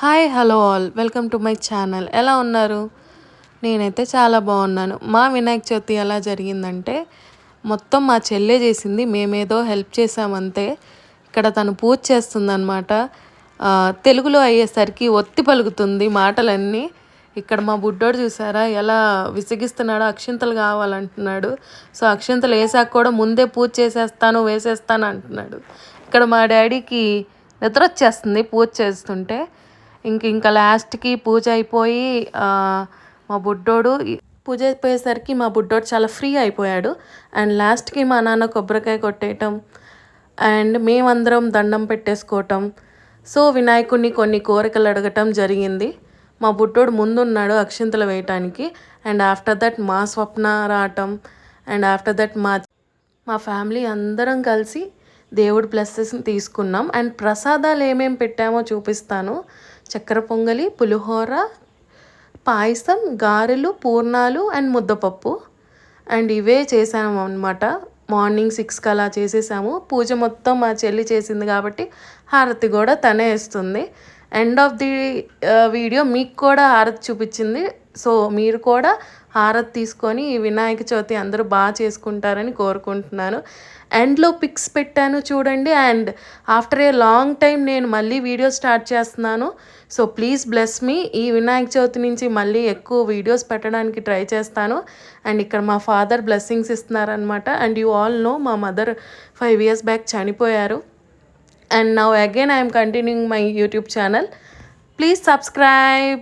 Hi hello all. Welcome to my channel. ఎలా ఉన్నారు? నేనైతే చాలా బాగున్నాను. మా వినాయక చవితి ఎలా జరిగిందంటే మొత్తం మా చెల్లె చేసింది మేమేదో హెల్ప్ చేసామంతే ఇక్కడ తను పూజ చేస్తుందనమాట తెలుగులో అయ్యేసరికి ఒత్తి పలుకుతుంది మాటలన్నీ. ఇక్కడ మా బుడ్డోడు చూసారా ఎలా విసిగిస్తున్నాడో అక్షింతలు కావాలంటున్నాడు. సో అక్షింతలు వేసాక కూడా ముందే పూజ చేసేస్తాను వేసేస్తాను అంటున్నాడు. ఇక్కడ మా డాడీకి నిద్ర వచ్చేస్తుంది పూజ చేస్తుంటే. ఇంక ఇంకా లాస్ట్కి పూజ అయిపోయి మా బుడ్డోడు పూజ అయిపోయేసరికి మా బుడ్డోడు చాలా ఫ్రీ అయిపోయాడు. అండ్ లాస్ట్కి మా నాన్న కొబ్బరికాయ కొట్టేయటం అండ్ మేమందరం దండం పెట్టేసుకోవటం. సో వినాయకుడిని కొన్ని కోరికలు అడగటం జరిగింది. మా బుడ్డోడు ముందున్నాడు అక్షింతలు వేయటానికి. అండ్ ఆఫ్టర్ దట్ మా స్వప్న రావటం. అండ్ ఆఫ్టర్ దట్ మా మా ఫ్యామిలీ అందరం కలిసి దేవుడి బ్లెస్సెస్ని తీసుకున్నాం. అండ్ ప్రసాదాలు ఏమేమి పెట్టామో చూపిస్తాను. చక్కెర పొంగలి పులిహోర పాయసం గారెలు పూర్ణాలు అండ్ ముద్దపప్పు. అండ్ ఇవే చేసాము అనమాట మార్నింగ్ సిక్స్కి అలా చేసేసాము. పూజ మొత్తం మా చెల్లి చేసింది కాబట్టి హారతి కూడా తనే ఇస్తుంది. ఎండ్ ఆఫ్ ది వీడియో మీకు కూడా హారతి చూపించింది. సో మీరు కూడా హారతి తీసుకొని ఈ వినాయక చవితి అందరూ బాగా చేసుకుంటారని కోరుకుంటున్నాను. ఎండ్లో పిక్స్ పెట్టాను చూడండి. And after a long time నేను మళ్ళీ వీడియో స్టార్ట్ చేస్తున్నాను. So please bless me. ఈ వినాయక చవితి నుంచి మళ్ళీ ఎక్కువ వీడియోస్ పెట్టడానికి ట్రై చేస్తాను. అండ్ ఇక్కడ మా ఫాదర్ బ్లెస్సింగ్స్ ఇస్తున్నారనమాట అండ్ యూ ఆల్ నో మా మదర్ ఫైవ్ ఇయర్స్ బ్యాక్ చనిపోయారు. And now again I'm continuing my YouTube channel. Please subscribe.